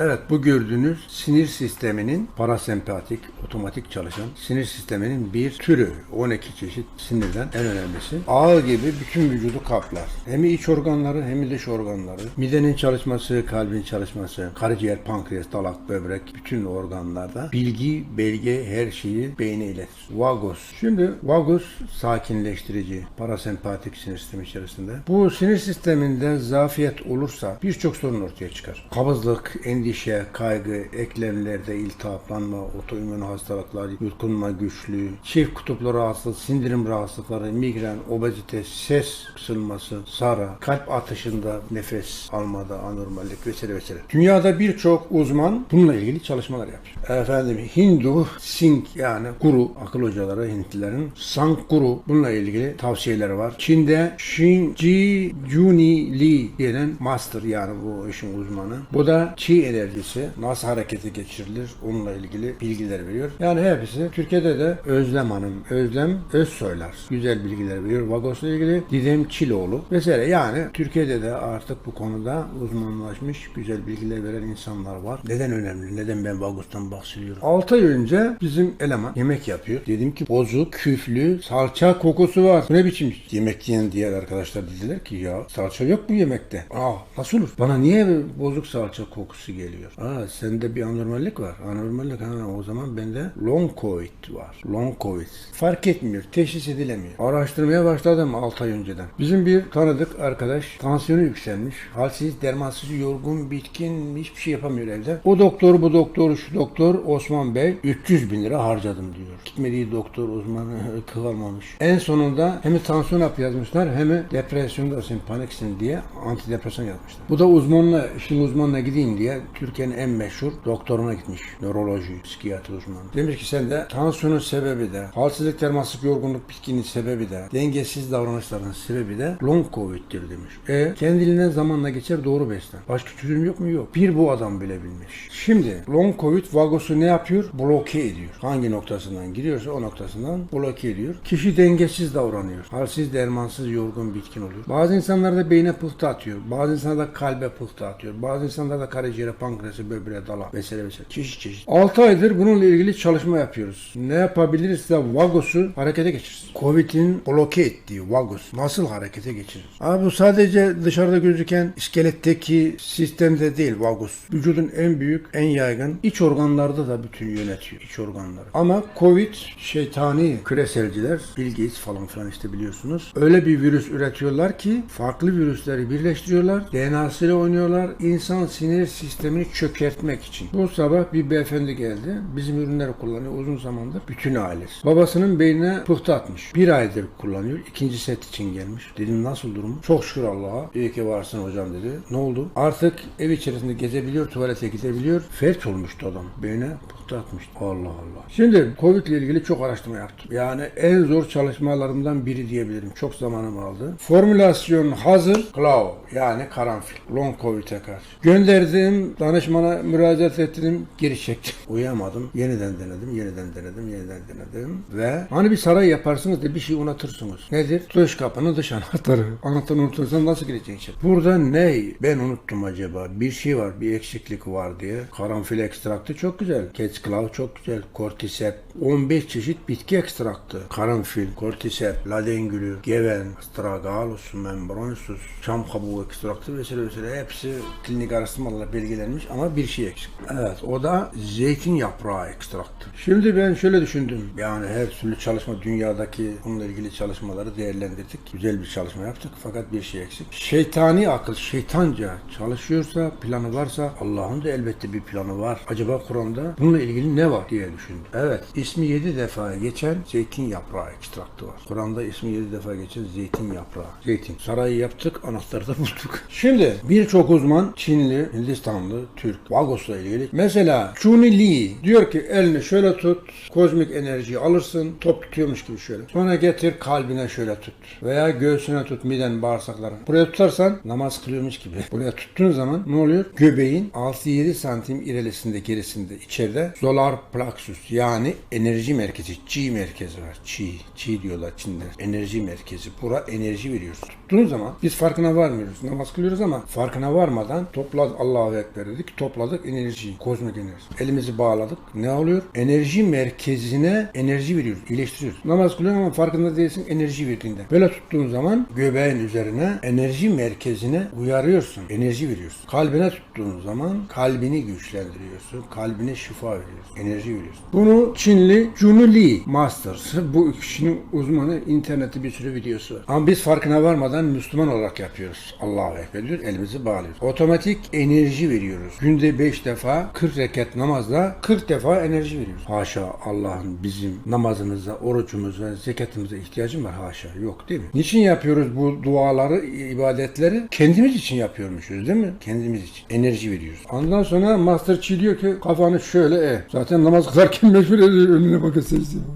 Evet bu gördüğünüz sinir sisteminin parasempatik, otomatik çalışan sinir sisteminin bir türü. 12 çeşit sinirden en önemlisi. Ağ gibi bütün vücudu kaplar. Hem iç organları hem dış organları. Midenin çalışması, kalbin çalışması, karaciğer, pankreas, dalak, böbrek bütün organlarda bilgi, belge her şeyi beyne iletir. Vagus. Şimdi vagus sakinleştirici, parasempatik sinir sistemi içerisinde. Bu sinir sisteminde zafiyet olursa birçok sorun ortaya çıkar. Kabızlık, endişe, kaygı, eklemlerde iltihaplanma, otoimmün hastalıklar, yutkunma güçlüğü, çift kutuplu rahatsızlık, sindirim rahatsızlıkları, migren, obezite, ses kısılması, sara, kalp atışında nefes almada anormallik vesaire vesaire. Dünyada birçok uzman bununla ilgili çalışmalar yapıyor. Efendim Hindu Singh yani guru, akıl hocaları Hintlilerin Sang Guru bununla ilgili tavsiyeleri var. Çin'de Shinji Juni Lee denen master yani bu işin uzmanı. Bu da çi enerjisi nasıl harekete geçirilir onunla ilgili bilgiler veriyor. Yani hepsi Türkiye'de de Özlem Hanım, Özlem Özsoylar güzel bilgiler veriyor. Vagos'la ilgili Didem Çiloğlu vesaire. Yani Türkiye'de de artık bu konuda uzmanlaşmış güzel bilgiler veren insanlar var. Neden önemli? Neden ben Vagos'tan bahsediyorum? 6 ay önce bizim eleman yemek yapıyor. Dedim ki bozuk, küflü, salça kokusu var. Bu ne biçim yemek yiyen diğer arkadaşlar dediler ki ya salça yok bu yemekte. Aa nasıl olur? Bana niye bozuk salça kokusu geliyor? Aa sende bir anormallik var. Anormallik ha o zaman bende long covid var. Long covid. Fark etmiyor. Teşhis edilemiyor. Araştırmaya başladım 6 ay önceden. Bizim bir tanıdık arkadaş tansiyonu yükselmiş. Halsiz, dermansız, yorgun, bitkin, hiçbir şey yapamıyor evde. O doktor, bu doktor, şu doktor Osman Bey 300 bin lira harcadım diyor. Gitmediği doktor uzmanı kıvırmamış. En sonunda hem tansiyon hapı yazmışlar hem de depresyondasın, paniksin diye antidepresan yazmışlar. Bu da uzmanla, işin uzmanına gideyim diye Türkiye'nin en meşhur doktoruna gitmiş. Nöroloji, psikiyatri uzmanı. Demiş ki sen de tansiyonun sebebi de, halsizlik, termaslık, yorgunluk, bitkinliğin sebebi de, dengesiz davranışların sebebi de long covid'dir demiş. E kendiliğinden zamanla geçer doğru beslen. Başka çözüm yok mu? Yok. Bir bu adam bile bilmiş. Şimdi long covid vagosu ne yapıyor? Bloke ediyor. Hangi noktasından giriyorsa o noktasından bloke ediyor. Kişi dengesiz davranıyor. Halsiz, dermansız, yorgun, bitkin oluyor. Bazı insanlarda beyne pıhtı atıyor. Bazı insanlarda kalbe pıhtı atıyor. Bazı insanlarda karaciğere, pankreası, böbreğe, dala vesaire vesaire. Çeşit çeşit. 6 aydır bununla ilgili çalışma yapıyoruz. Ne yapabiliriz de vagosu harekete geçirsin. Covid'in bloke ettiği vagus nasıl harekete geçirir? Abi bu sadece dışarıda gözüken iskeletteki sistemde değil vagus. Vücudun en büyük, en yaygın iç organlarda da bütün yönetiyor. iç organları. Ama Covid şeytani küreselciler, Bill Gates falan filan işte biliyorsunuz. Öyle bir virüs üretiyorlar ki farklı virüsleri birleştiriyorlar. DNA'sıyla oynuyorlar. İnsan sinir sistemini çökertmek için. Bu sabah bir beyefendi geldi. Bizim ürünleri kullanıyor uzun zamandır. Bütün ailesi. Babasının beynine pıhtı atmış. Bir aydır kullanıyor. İkinci set için gelmiş. Dedim nasıl durumu? Çok şükür Allah'a. İyi ki varsın hocam dedi. Ne oldu? Artık ev içerisinde gezebiliyor, tuvalete gidebiliyor. Felç olmuştu adam. Beynine pıhtı atmıştı. Allah Allah. Şimdi Covid ile ilgili çok araştırma yaptım. Yani en zor çalışmalarımdan biri diyebilirim. Çok zamanım aldı. Formülasyon hazır. Cloud yani karanfil. Long Covid'e karşı. Gönderdim. Danışmana müracaat ettim. Geri çektim. Uyamadım. Yeniden denedim. Yeniden denedim. Yeniden denedim. Ve hani bir saray yaparsınız da bir şey unutursunuz. Nedir? Dış kapının dış anahtarı. Anahtarı unutursan nasıl gireceksin? Burada ne? Ben unuttum acaba. Bir şey var. Bir eksiklik var diye. Karanfil ekstraktı çok güzel. Claw çok güzel. Cordyceps. 15 çeşit bitki ekstraktı. Karanfil, cordyceps, ladengülü, geven, astragalus, membransus, çam kabuğu ekstraktı vesaire vesaire hepsi klinik araştırmalarla belgelenmiş ama bir şey eksik. Evet o da zeytin yaprağı ekstraktı. Şimdi ben şöyle düşündüm. Yani her türlü çalışma dünyadaki bununla ilgili çalışmaları değerlendirdik. Güzel bir çalışma yaptık fakat bir şey eksik. Şeytani akıl şeytanca çalışıyorsa planı varsa Allah'ın da elbette bir planı var. Acaba Kur'an'da bununla ilgili ne var diye düşündüm. Evet ismi 7 defa geçen zeytin yaprağı ekstraktı var. Kur'an'da ismi 7 defa geçen zeytin yaprağı. Zeytin. Sarayı yaptık anahtarı da bulduk. Şimdi birçok uzman Çinli, Hindistanlı, Türk, Vagos'la ilgili. Mesela Chuni Lee diyor ki elini şöyle tut, kozmik enerjiyi alırsın, top tutuyormuş gibi şöyle. Sonra getir kalbine şöyle tut. Veya göğsüne tut, miden, bağırsakların. Buraya tutarsan namaz kılıyormuş gibi. Buraya tuttuğun zaman ne oluyor? Göbeğin 6-7 santim ilerisinde, gerisinde, içeride solar plexus yani enerji merkezi, chi merkezi var. Chi, chi diyorlar Çinler. Enerji merkezi. Bura enerji veriyor. Tuttuğun zaman biz farkına varmıyoruz. Namaz kılıyoruz ama farkına varmadan topla Allahu Ekber dedik. Topladık enerjiyi. Kozmik enerji. Elimizi bağladık. Ne oluyor? Enerji merkezine enerji veriyoruz. iyileştiriyoruz. Namaz kılıyorsun ama farkında değilsin enerji verdiğinde. Böyle tuttuğun zaman göbeğin üzerine enerji merkezine uyarıyorsun. Enerji veriyorsun. Kalbine tuttuğun zaman kalbini güçlendiriyorsun. Kalbine şifa veriyorsun. Enerji veriyorsun. Bunu Çinli Junu Lee Masters. Bu kişinin uzmanı internette bir sürü videosu var. Ama biz farkına varmadan Müslüman olarak yapıyoruz. Allahu Ekber diyoruz. Elimizi bağlıyoruz. Otomatik enerji veriyoruz. Günde 5 defa 40 rekat namazda 40 defa enerji veriyoruz. Haşa Allah'ın bizim namazımıza, orucumuza, zekatımıza ihtiyacı var haşa. Yok değil mi? Niçin yapıyoruz bu duaları, ibadetleri? Kendimiz için yapıyormuşuz değil mi? Kendimiz için. Enerji veriyoruz. Ondan sonra Master Chi diyor ki kafanı şöyle e. Zaten namaz kılarken mecbur ediyor önüne diyor.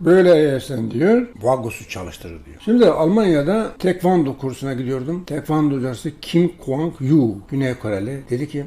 Böyle eğersen diyor. Vagosu çalıştırır diyor. Şimdi Almanya'da tekvando kursuna gidiyordum. Tekvando hocası Kim Kwang Yu. Güney Koreli. Dedi ki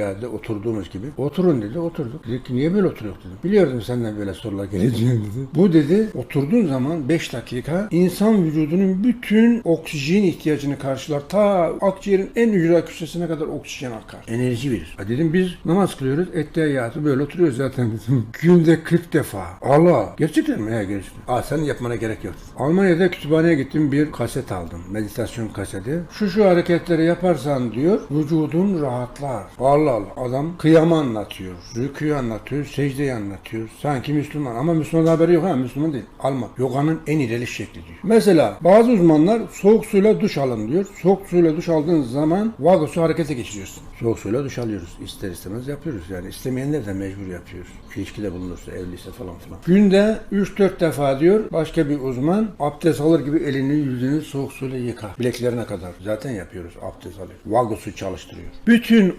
Etteyyade oturduğumuz gibi. Oturun dedi. Oturduk. Dedi ki niye böyle oturuyor dedi. Biliyordum senden böyle sorular geleceğini dedi. Bu dedi oturduğun zaman 5 dakika insan vücudunun bütün oksijen ihtiyacını karşılar. Ta akciğerin en ücra köşesine kadar oksijen akar. Enerji verir. Ha dedim biz namaz kılıyoruz. Etteyyatı böyle oturuyoruz zaten dedim. Günde 40 defa. Allah. Gerçekten mi? He gerçekten. Aa senin yapmana gerek yok. Almanya'da kütüphaneye gittim bir kaset aldım. Meditasyon kaseti. Şu şu hareketleri yaparsan diyor vücudun rahatlar. Allah Allah. Adam kıyamı anlatıyor. Rüküyü anlatıyor. Secdeyi anlatıyor. Sanki Müslüman. Ama Müslüman haberi yok ha. Müslüman değil. Alma. Yoganın en ileri şekli diyor. Mesela bazı uzmanlar soğuk suyla duş alın diyor. Soğuk suyla duş aldığın zaman vagosu harekete geçiriyorsun. Soğuk suyla duş alıyoruz. İster istemez yapıyoruz yani. İstemeyenler de mecbur yapıyor. İlişkide bulunursa, evliyse falan filan. Günde 3-4 defa diyor başka bir uzman abdest alır gibi elini yüzünü soğuk suyla yıkar. Bileklerine kadar. Zaten yapıyoruz abdest alıyor. Vagosu çalıştırıyor. Bütün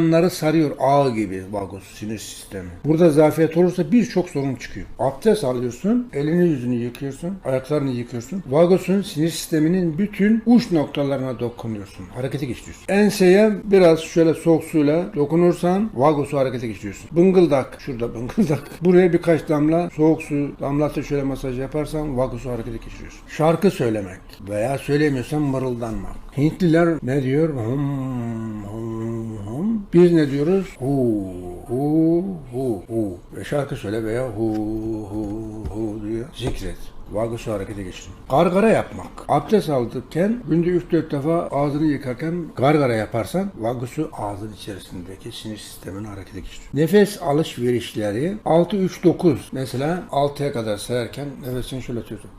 organları sarıyor ağ gibi vagos sinir sistemi. Burada zafiyet olursa birçok sorun çıkıyor. Abdest alıyorsun, elini yüzünü yıkıyorsun, ayaklarını yıkıyorsun. Vagosun sinir sisteminin bütün uç noktalarına dokunuyorsun. Harekete geçiriyorsun. Enseye biraz şöyle soğuk suyla dokunursan vagosu harekete geçiriyorsun. Bıngıldak, şurada bıngıldak. Buraya birkaç damla soğuk su damlatıp şöyle masaj yaparsan vagosu harekete geçiriyorsun. Şarkı söylemek veya söylemiyorsan mırıldanmak. Hintliler ne diyor? Hum, hum. Biz ne diyoruz? Hu, hu, hu, hu. Ve şarkı söyle veya hu, hu, hu diyor. Zikret. Vagosu harekete geçirin. Gargara yapmak. Abdest alırken günde 3-4 defa ağzını yıkarken gargara yaparsan vagosu ağzın içerisindeki sinir sistemini harekete geçirir. Nefes alışverişleri 6-3-9 mesela 6'ya kadar sayarken nefesini şöyle tutuyorsun.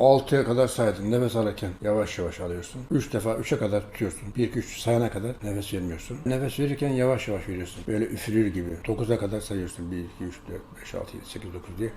6'ya kadar saydın nefes alırken yavaş yavaş alıyorsun. 3 defa 3'e kadar tutuyorsun. 1 2 3 sayana kadar nefes vermiyorsun. Nefes verirken yavaş yavaş veriyorsun. Böyle üfürür gibi. 9'a kadar sayıyorsun. 1 2 3 4 5 6 7 8 9 diye.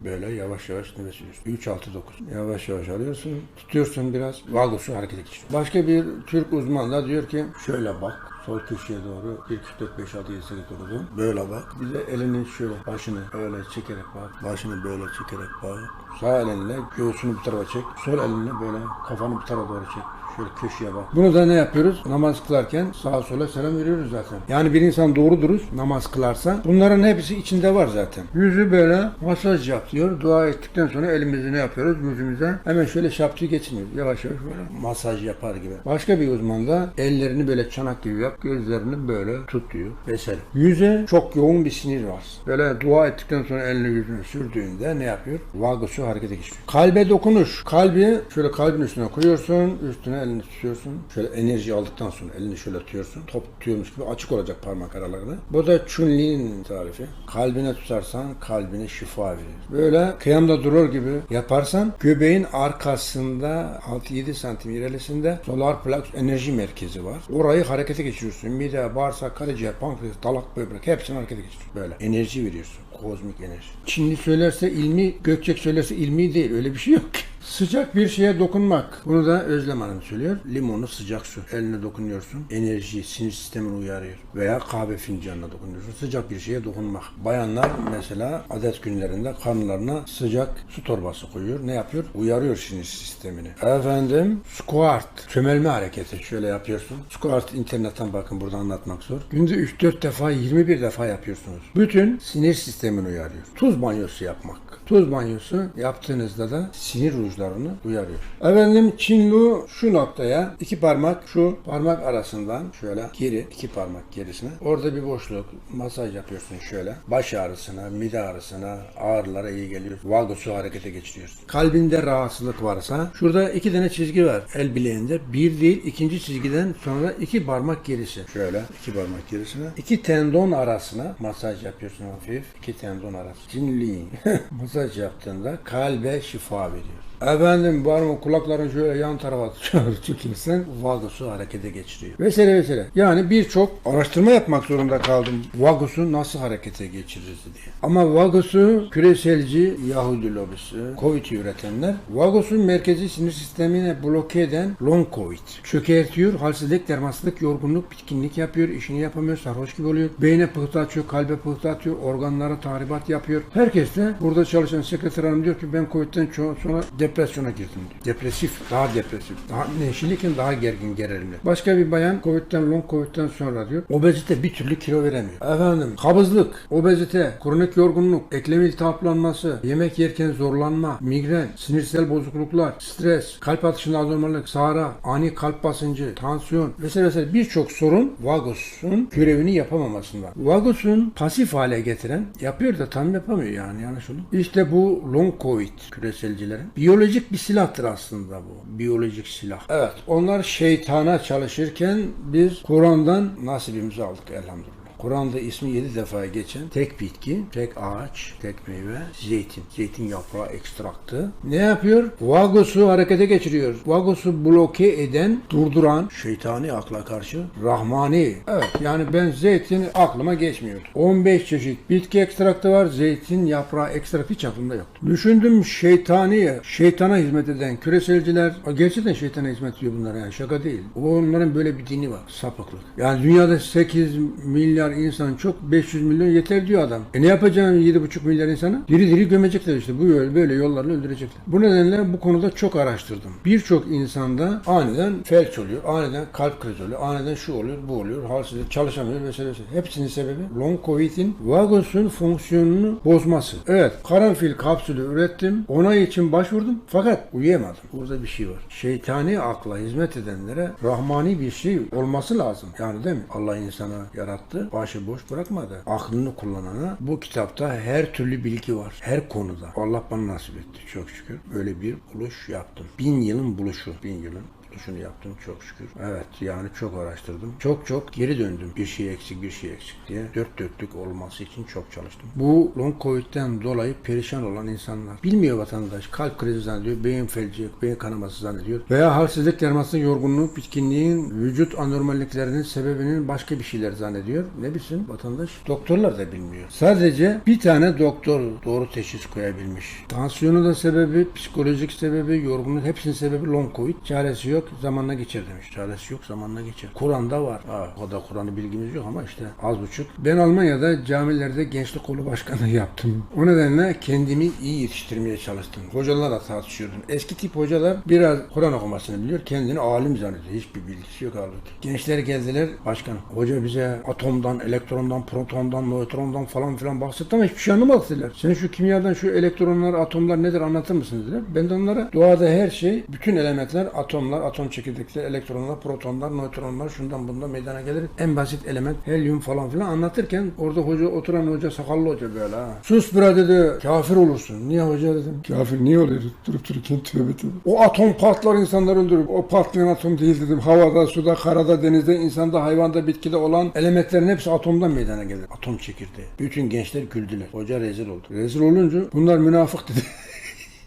Böyle yavaş yavaş nefes veriyorsun. 3, 6, 9. Yavaş yavaş alıyorsun. Tutuyorsun biraz. Vagosu harekete geçiyor. Başka bir Türk uzman da diyor ki şöyle bak. Sol köşeye doğru 1, 2, 4, 5, 6, 7, 8, 9, 10. Böyle bak. Bir de elini şöyle başını öyle çekerek bak. Başını böyle çekerek bak. Sağ elinle göğsünü bu tarafa çek. Sol elinle böyle kafanı bu tarafa doğru çek. Şöyle köşeye bak. Bunu da ne yapıyoruz? Namaz kılarken sağa sola selam veriyoruz zaten. Yani bir insan doğru dürüst namaz kılarsa bunların hepsi içinde var zaten. Yüzü böyle masaj yapıyor. Dua ettikten sonra elimizi ne yapıyoruz? Yüzümüze hemen şöyle şapçı geçiniyoruz. Yavaş yavaş böyle masaj yapar gibi. Başka bir uzman da ellerini böyle çanak gibi yap. Gözlerini böyle tutuyor. Vesaire. Yüze çok yoğun bir sinir var. Böyle dua ettikten sonra elini yüzünü sürdüğünde ne yapıyor? Vagosu harekete geçiyor. Kalbe dokunuş. Kalbi şöyle kalbin üstüne koyuyorsun. Üstüne elini tutuyorsun. Şöyle enerji aldıktan sonra elini şöyle tutuyorsun. Top tutuyormuş gibi açık olacak parmak aralarını. Bu da Chun-Li'nin tarifi. Kalbine tutarsan kalbine şifa verir. Böyle kıyamda durur gibi yaparsan göbeğin arkasında 6-7 santim ilerisinde solar plexus enerji merkezi var. Orayı harekete geçiriyorsun. Mide, bağırsak, karaciğer, pankreas, dalak, böbrek hepsini harekete geçiriyorsun. Böyle enerji veriyorsun. Kozmik enerji. Çinli söylerse ilmi, Gökçek söylerse ilmi değil. Öyle bir şey yok ki. Sıcak bir şeye dokunmak. Bunu da Özlem Hanım söylüyor. Limonu sıcak su. Eline dokunuyorsun. Enerji, sinir sistemini uyarıyor. Veya kahve fincanına dokunuyorsun. Sıcak bir şeye dokunmak. Bayanlar mesela adet günlerinde karnlarına sıcak su torbası koyuyor. Ne yapıyor? Uyarıyor sinir sistemini. Efendim squat. Çömelme hareketi. Şöyle yapıyorsun. Squat internetten bakın burada anlatmak zor. Günde 3-4 defa 21 defa yapıyorsunuz. Bütün sinir sistemini uyarıyor. Tuz banyosu yapmak. Tuz banyosu yaptığınızda da sinir sonuçlarını uyarıyor. Efendim Çinlu şu noktaya iki parmak şu parmak arasından şöyle geri iki parmak gerisine orada bir boşluk masaj yapıyorsun şöyle. Baş ağrısına, mide ağrısına, ağrılara iyi geliyor. Vagusu harekete geçiriyorsun. Kalbinde rahatsızlık varsa şurada iki tane çizgi var el bileğinde. Bir değil ikinci çizgiden sonra iki parmak gerisi. Şöyle iki parmak gerisine. iki tendon arasına masaj yapıyorsun hafif. iki tendon arası. Cinli. masaj yaptığında kalbe şifa veriyor. Efendim var mı kulakların şöyle yan tarafa çekilsen vagusu harekete geçiriyor. Vesaire vesaire. Yani birçok araştırma yapmak zorunda kaldım. Vagusu nasıl harekete geçiririz diye. Ama vagusu küreselci Yahudi lobisi, Covid'i üretenler vagusun merkezi sinir sistemine bloke eden long Covid. Çökertiyor, halsizlik, dermansızlık, yorgunluk, bitkinlik yapıyor, işini yapamıyor, sarhoş gibi oluyor. Beyne pıhtı atıyor, kalbe pıhtı atıyor, organlara tahribat yapıyor. Herkes de burada çalışan sekreter hanım diyor ki ben Covid'den sonra depresyona girdim diyor. Depresif, daha depresif. Daha neşeliyken daha gergin, gerilimli. Başka bir bayan Covid'den, long Covid'den sonra diyor. Obezite bir türlü kilo veremiyor. Efendim, kabızlık, obezite, kronik yorgunluk, eklem iltihaplanması, yemek yerken zorlanma, migren, sinirsel bozukluklar, stres, kalp atışında anormallik, sağra, ani kalp basıncı, tansiyon vesaire vesaire birçok sorun vagusun görevini yapamamasından. Vagusun pasif hale getiren yapıyor da tam yapamıyor yani yanlış olur. İşte bu long covid küreselcilerin biyolojik bir silahtır aslında bu. Biyolojik silah. Evet onlar şeytana çalışırken biz Kur'an'dan nasibimizi aldık elhamdülillah. Kur'an'da ismi 7 defa geçen tek bitki, tek ağaç, tek meyve, zeytin. Zeytin yaprağı ekstraktı. Ne yapıyor? Vagus'u harekete geçiriyor. Vagus'u bloke eden, durduran, şeytani akla karşı rahmani. Evet yani ben zeytin aklıma geçmiyordu. 15 çeşit bitki ekstraktı var. Zeytin yaprağı ekstraktı hiç aklımda yoktu. Düşündüm şeytani, şeytana hizmet eden küreselciler, gerçekten şeytana hizmet ediyor bunlar yani şaka değil. Onların böyle bir dini var. Sapıklık. Yani dünyada 8 milyar insan çok 500 milyon yeter diyor adam. E ne yapacaksın 7,5 milyar insanı? Diri diri gömecekler işte. Bu böyle, böyle yollarla öldürecekler. Bu nedenle bu konuda çok araştırdım. Birçok insanda aniden felç oluyor, aniden kalp krizi oluyor, aniden şu oluyor, bu oluyor, halsizlik, çalışamıyor vesaire. Hepsinin sebebi long covid'in vagusun fonksiyonunu bozması. Evet, karanfil kapsülü ürettim. Onay için başvurdum fakat uyuyamadım. Burada bir şey var. Şeytani akla hizmet edenlere rahmani bir şey olması lazım. Yani değil mi? Allah insana yarattı. Başı boş bırakmadı. Aklını kullanana bu kitapta her türlü bilgi var. Her konuda. Allah bana nasip etti çok şükür. Böyle bir buluş yaptım. Bin yılın buluşu. Bin yılın buluşunu yaptım çok şükür. Evet yani çok araştırdım. Çok çok geri döndüm. Bir şey eksik bir şey eksik diye. Dört dörtlük olması için çok çalıştım. Bu long covid'den dolayı perişan olan insanlar. Bilmiyor vatandaş. Kalp krizi zannediyor. Beyin felci, beyin kanaması zannediyor. Veya halsizlik, dermasızlık, yorgunluk, bitkinliğin, vücut anormalliklerinin sebebinin başka bir şeyler zannediyor. Ne bilsin vatandaş? Doktorlar da bilmiyor. Sadece bir tane doktor doğru teşhis koyabilmiş. Tansiyonu da sebebi, psikolojik sebebi, yorgunluk hepsinin sebebi long covid. Çaresi yok, zamanla geçer demiş. Çaresi yok, zamanla geçer. Kur'an'da var. Ha, o da Kur'an'ı bilgimiz yok ama işte az buçuk. Ben Almanya'da camilerde gençlik kolu başkanı yaptım. O nedenle kendimi iyi yetiştirmeye çalıştım. Hocalarla tartışıyordum. Eski tip hocalar biraz Kur'an okumasını biliyor. Kendini alim zannediyor. Hiçbir bilgisi yok halbuki. Gençler geldiler. Başkan hoca bize atomdan, elektrondan, protondan, nötrondan falan filan bahsetti ama hiçbir şey anlamadık dediler. Sen şu kimyadan şu elektronlar, atomlar nedir anlatır mısın dediler. Ben de onlara doğada her şey, bütün elementler, atomlar, atom çekirdekleri, elektronlar, protonlar, nötronlar şundan bundan meydana gelir. En basit element helyum falan filan anlatırken orada hoca oturan hoca sakallı hoca böyle ha. Sus bre dedi kafir olursun. Niye hoca dedim. Kafir niye oluyor? Durup dururken tövbe tövbe. O atom patlar insanları öldürür. O patlayan atom değil dedim. Havada, suda, karada, denizde, insanda, hayvanda, bitkide olan elementlerin hepsi atomdan meydana gelir. Atom çekirdeği. Bütün gençler güldüler. Hoca rezil oldu. Rezil olunca bunlar münafık dedi.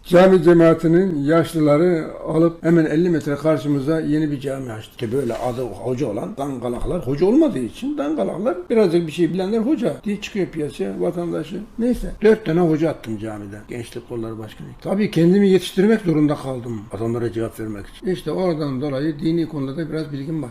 Cami cemaatinin yaşlıları alıp hemen 50 metre karşımıza yeni bir cami açtı. Ki böyle adı hoca olan dangalaklar, hoca olmadığı için dangalaklar birazcık bir şey bilenler hoca diye çıkıyor piyasaya vatandaşı. Neyse dört tane hoca attım camiden. Gençlik kolları başkanı. Tabii kendimi yetiştirmek zorunda kaldım adamlara cevap vermek için. İşte oradan dolayı dini konuda da biraz bilgim var.